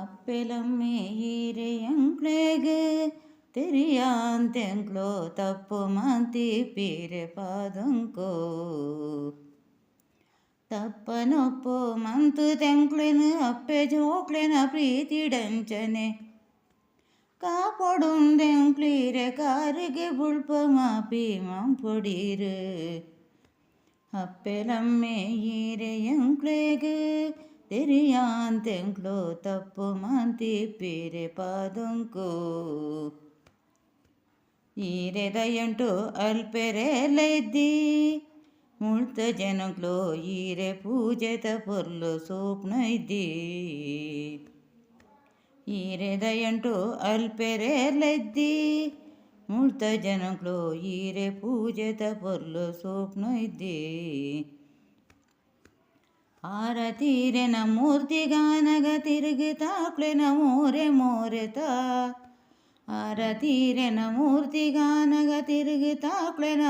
അപ്പിലമ്മേ ഈരയങ്ക്ളേക് തിരിയാന്തെങ്ക്ലോ തപ്പുമാന്തി പീരെ പാതുങ്കോ ತಪ್ಪನೊಪ್ಪು month ತೆಂಕ್ಳಿನ ಅಪ್ಪೆ ಜೋಕ್ಳಿನ ಪ್ರೀತಿಡಂಚನೆ ಕಾಪೊಡುಂದೆಂಕ್ಳೀರೆ ಕಾರಿಗೆ ಬುಳ್ಪ ಮಾಪಿ ಮಂಪುಡೀರು ಅಪ್ಪೆಲಮ್ಮೆ ಈರೆ ಎಂಕ್ಳೇಗೆ തെരിയാന്തെങ്കിലോ തപ്പുമാന്തി പേരെ പാതുങ്കു ಈರೆದಯಂಟು ಅಲ್ಪೆರೆಲೆದ್ದಿ ಮುಳ್ತ ಜನಗ್ಲೋ ಈರೆ ಪೂಜೆತ ಪೊರ್ಲು ಸೋಪ್ನೈದ್ದಿ ಈರೆದಯಂಟು ಅಲ್ಪೆರೆಲೆದ್ದಿ ಮುಳ್ತ ಜನಗ್ಲೋ ಈರೆ ಪೂಜೆತ ಪೊರ್ಲು ಸೋಪ್ನೈದ್ದಿ ಆರತಿರೇನ ಮೂರ್ತಿ ಗಾನಗ ತಿರ್ಗ ತಾಕಲೆ ನಾವೋರೆ ಮೋರಾ ಆರತಿರ ಮೂರ್ತಿ ಗಾನಗ ಗ ತಿರ್ಗ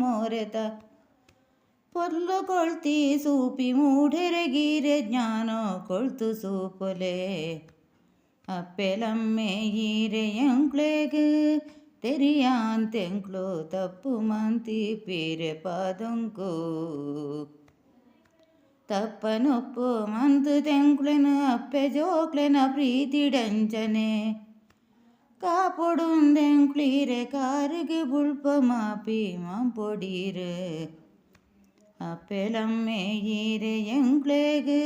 ಮೋರೆತ ಪೊರ್ಲ ಕೊಳ್ತಿ ಸೂಪಿ ಮೂರೆ ಗೀರೆ ಜ್ಞಾನ ಕೊಳ್ತು ಸೂಪಲೆ ಅಪ್ಪೆಲಮ್ಮೆ ಈರೆ ಗಿರ ತೆರಿಯಾಂತೆಂಕ್ಳು ತಪ್ಪು ಮಂತಿ ಪೀರೆ ಪಿರ ತಪ್ಪನೊಪ್ಪು ಮಂದು ತೆಂಕ್ಲೆನ ಅಪ್ಪೆ ಜೋಕ್ಲೆನ ಪ್ರೀತಿಡಂಜನೆ ಕಾಪೊಡುಂದೆಂಕ್ಳೀರೆ ಕಾರಿಗೆ ಬುಳ್ಪ ಮಾಪಿ ಮಂಪೊಡೀರೆ அப்பெலம்மேயீரே எங்களேகு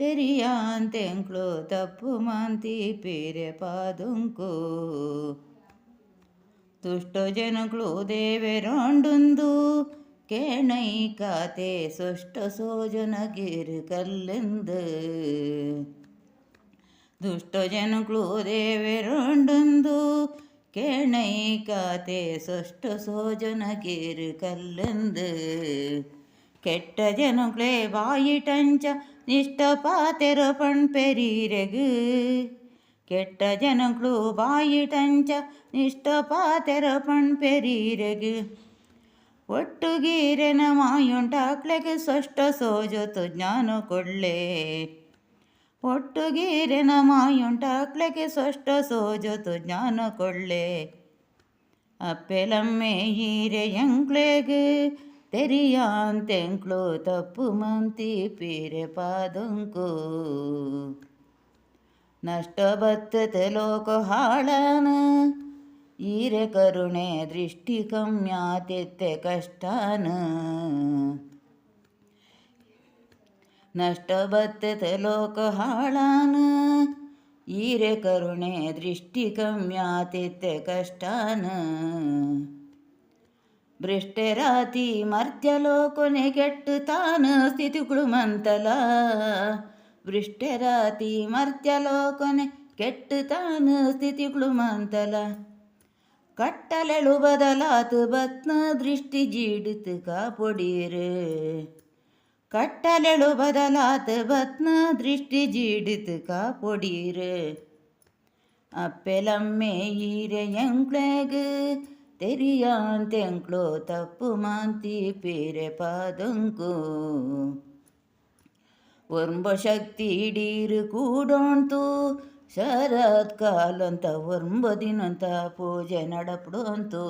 தெரியான் தெங்களோ தப்பு மாந்தி பேரே பாதுங்கோ ದುಷ್ಟೋ ಜನಗಳು ದೇವೆರೊಂಡುಂದು கேணைக்காதே சுஷ்ட சோஜனகிரு கல்லெந்து ದುಷ್ಟಜನಗಳು ದೇವೆರೊಂಡೊಂದು ಕೇಣೈ ಕಾತೆ ಸೊಷ್ಟು ಸೋಜನ ಕೀರು ಕಲ್ಲೊಂದು ಕೆಟ್ಟ ಜನಗಳೇ ಬಾಯಿ ಟಂಚ ನಿಷ್ಠ ಪಾತೆರ ಪಣ್ ಪೆರೀರೆಗು ಕೆಟ್ಟ ಜನಗಳು ಬಾಯಿ ಟಂಚ ನಿಷ್ಠ ಪಾತೆರ ಪಣ್ ಪೆರೀರೆಗು ಒಟ್ಟುಗೀರೆನ ಮಾಯುಂಟಾಕ್ಲೆಗೆ ಸೊಷ್ಟ ಸೋಜೊತು ಜ್ಞಾನ ಕೊಡ್ಲೆ ಒಟ್ಟುಗೀರೆನ ಮಾಯುಂಟಾಕ್ಲೆಗೆ ಸ್ಪಷ್ಟ ಸೋಜೊತು ಜ್ಞಾನ ಕೊಡ್ಲೆ ಅಪ್ಪೆಲಮ್ಮೆ ಈರೆ ಎಂಕ್ಲೆಗೆ ತೆರಿಯಾನ್ ತಪ್ಪು ಮಂತಿ ಪೀರೆ ಪಾದುಂಕು ನಷ್ಟ ಬತ್ತತೆ ಲೋಕ ಹಾಳನ ಈರೆ ಕರುಣೆ ದೃಷ್ಟಿ ಕಮ್ಯಾತಿತ್ತೆ ಕಷ್ಟಾನ ನಷ್ಟ ಬತ್ತೆ ಲೋಕ ಹಾಳಾನ ಈರೆ ಕರುಣೆ ದೃಷ್ಟಿ ಕಮ್ಯಾತಿತ್ತೆ ಕಷ್ಟಾನ ಭ್ರಷ್ಟರಾತಿ ಮರ್ತ್ಯಲೋ ಕೊನೆಗೆಟ್ಟು ತಾನು ಸ್ಥಿತಿಗಳು ಮಂತಲ ರಾತಿ ಮರ್ತ್ಯ ಲೋಕನೆ ಕೆಟ್ಟು ತಾನ ಸ್ಥಿತಿಗಳು ಮಂತಲ ಕಟ್ಟಲೆಳು ಬದಲಾತು ಬತ್ನ ದೃಷ್ಟಿ ಜೀಡಿತ கட்டலெழுவதலாத்து பத்ம திருஷ்டி ஜீடுத்து ದೃಷ್ಟಿ ಜೀಡಿತ ಕಾಪೊಡೀರು அப்பெலம்மே ஈரையங்கு தெரியான் தெங்களோ தப்பு மாந்தி பேர பாதுங்கு ஒரும்பு சக்தி இடீரு கூடோன் தூ ಶರತ್ ಕಾಲಂತ ಒಂಬ ದಿನಂತ ಪೂಜೆ ನಡಪಡು ಅಂತು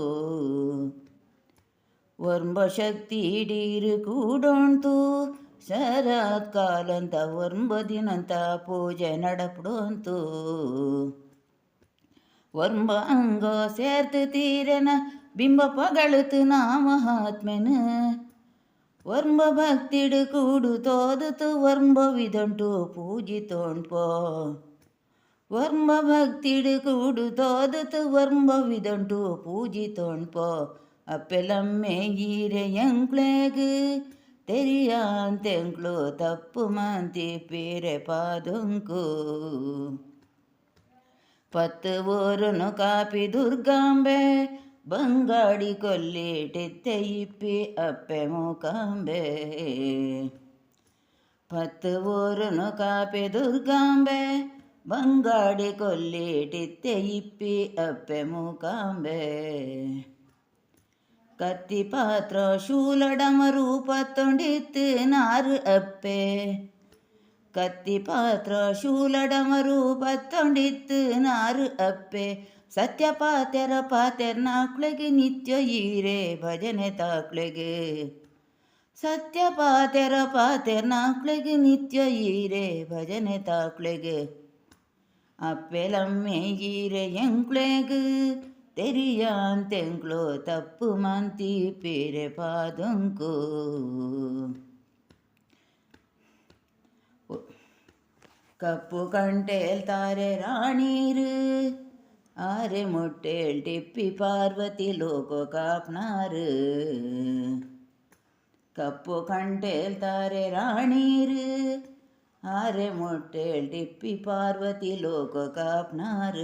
ಒಂಬ ಶಕ್ತಿ ಡೀರು ಕೂಡಂತು ಶರತ್ ಕಾಲಂತ ಒಂಬ ದಿನಂತ ಪೂಜೆ ನಡಪಡು ಅಂತು ಒಂಬ ಅಂಗ ಸೇರ್ತು ತೀರನ ಬಿಂಬ ಪಗಳುತು ನಾ ಮಹಾತ್ಮೆನು ವರ್ಮ ಭಕ್ತಿಡು ಕೂಡು ತೋದುತು ವರ್ಮ ವಿದಂಟು ಪೂಜಿತೋಂಡ್ಪೋ ವರ್ಮ ಭಕ್ತಿಡು ಕೂಡು ತೋದತು ವರ್ಮವಿದಂಟು ಪೂಜಿತೋಣ್ಪೋ ಅಪ್ಪೆಲಮ್ಮೆ ಗೀರೆಯಂಕ್ಳೇಗು ತೆರಿಯಾಂತೆಂಕ್ಳು ತಪ್ಪು ಮಾಂತಿ ಪೀರೆ ಪಾದುಂಕು ಪತ್ತು ಊರುನು ಕಾಪಿ ದುರ್ಗಾಂಬೆ ಬಂಗಾಡಿ ಕೊಲ್ಲಿಟಿತ್ತೆ ಇಪ್ಪಿ ಅಪ್ಪೆ ಮೂಕಾಂಬೆ ಪತ್ತು ಊರುನು ಕಾಪಿ ದುರ್ಗಾಂಬೆ बंगाड़े को लेटे तेईपे अपे मुकांबे कत्ति पात्र शूलडम रूप तुंडित नार अपे कत्ति पात्र शूलडम रूप तुंडित नार अपे सत्य पात्र पात्र नाकलेगे नित्य ईरे भजने ताकलेगे सत्य पात्र पातेर नाकलेगे नित्य ईरे भजने ताकलेगे அப்பெலம் மேயிரையங்குளேகு தெரியான் தெங்குளோ தப்பு மந்தி பேரே பாதுங்கோ கப்பு கண்டேல் தாரே ராணீரு ஆரே முட்டேல் டிப்பி பார்வதி லோகோ காப்னாரு கப்பு கண்டேல் தாரே ராணீரு ಆರೆಮೊಟ್ಟೆಳ್ ಟಿಪ್ಪಿ ಪಾರ್ವತಿ ಲೋಕ ಕಾಪ್ನಾರ್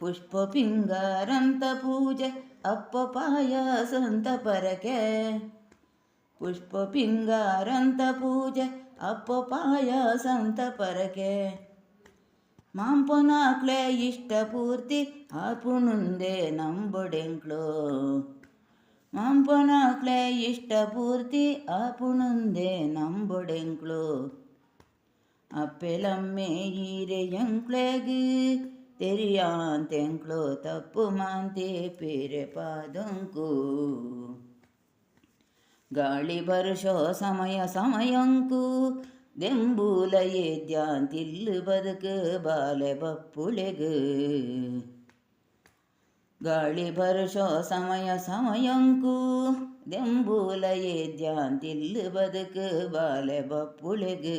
ಪುಷ್ಪ ಪಿಂಗಾರಂತ ಪೂಜೆ ಅಪ್ಪ ಪಾಯಸಂತ ಪರಕೆ ಪುಷ್ಪ ಪಿಂಗಾರಂತ ಪೂಜೆ ಅಪ್ಪ ಪಾಯಸಂತ ಪರಕೆ ಮಾಂಪನಾಕ್ಲೆ ಇಷ್ಟ ಪೂರ್ತಿ ಆಪುನುಂದೆ ನಂಬೊಡೆಂಕ್ಲೋ ಮಾಂಪನಾಕ್ಲೆ ಇಷ್ಟ ಪೂರ್ತಿ ಆಪುನುಂದೆ ನಂಬೊಡೆಂಕ್ಲೋ அப்பெலம்மே ஈரையும் கிழகு தெரியான் தெங்க்ளோ தப்புமாந்தே பேர பாதுங்கு గాళి బరుషో సమయ సమయంకు దెంబూల ఏద్యాన్ తిల్లు బతుకు బాలె బప్పులెగు గాళి బరుషో సమయ సమయంకు దెంబూల ఏద్యాన్ తిల్లు బతుకు బాలె బప్పులెగు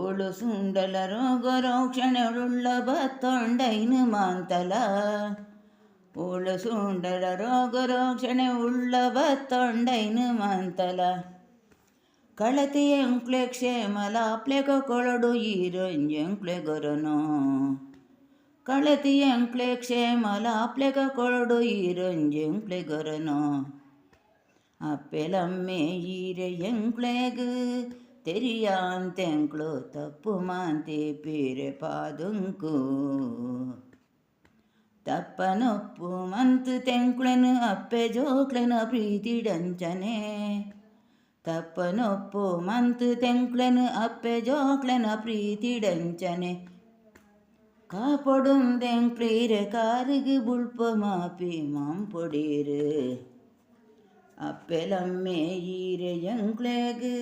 ಓಳು ಸುಂಡಲ ರೋಗರೋಕ್ಷಣೆಳುಳ್ಳ ಬತ್ತೊಂಡೈನು ಮಾಂತಲ ಓಳು ಸುಂಡಲ ರೋಗರೋಕ್ಷಣೆ ಉಳ್ಳ ಬತ್ತೊಂಡೈನು ಮಾಂತಲ ಕಳತೆಯ ಎಂಕ್ಲೆ ಕ್ಷೇಮಲ ಅಪ್ಲೆಗ ಕೊಳಡು ಈರಂಜೆಂಕ್ಲೆ ಗೊರನು ಕಳತಿಯ ಎಂಕ್ಲೆ ಕ್ಷೇಮಲ ಅಪ್ಲೆಗ ಕೊಳಡು ಈರಂಜೆಂಕ್ಲೆ ಗೊರನು அப்பெலம்மே ஈர எங்க்ளேகு ತೆರಿಯಾನ್ ತೆಂಕ್ಳು ತಪ್ಪು ಮಾಂತಿ ಪೀರೆ ಪಾದುಂಕು ತಪ್ಪನೊಪ್ಪು ಮಂತು ತೆಂಕ್ಳೆನು ಅಪ್ಪೆ ಜೋಕ್ಳೆನು ಪ್ರೀತಿಡಂಚನೆ ತಪ್ಪನೊಪ್ಪು ಮಂತು ತೆಂಕ್ಳೆನು ಅಪ್ಪೆ ಜೋಕ್ಳೆನು ಪ್ರೀತಿಡಂಚನೆ காப்பொடுந்தெங்கிறீரு காருக்கு புல்பமாப்பி மாம்பொடீரு அப்பெலம்மே ஈர எங்களுக்கு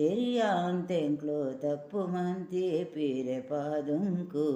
తెలియంతెంక్లో తప్పు మంతి పీరే పాదుకు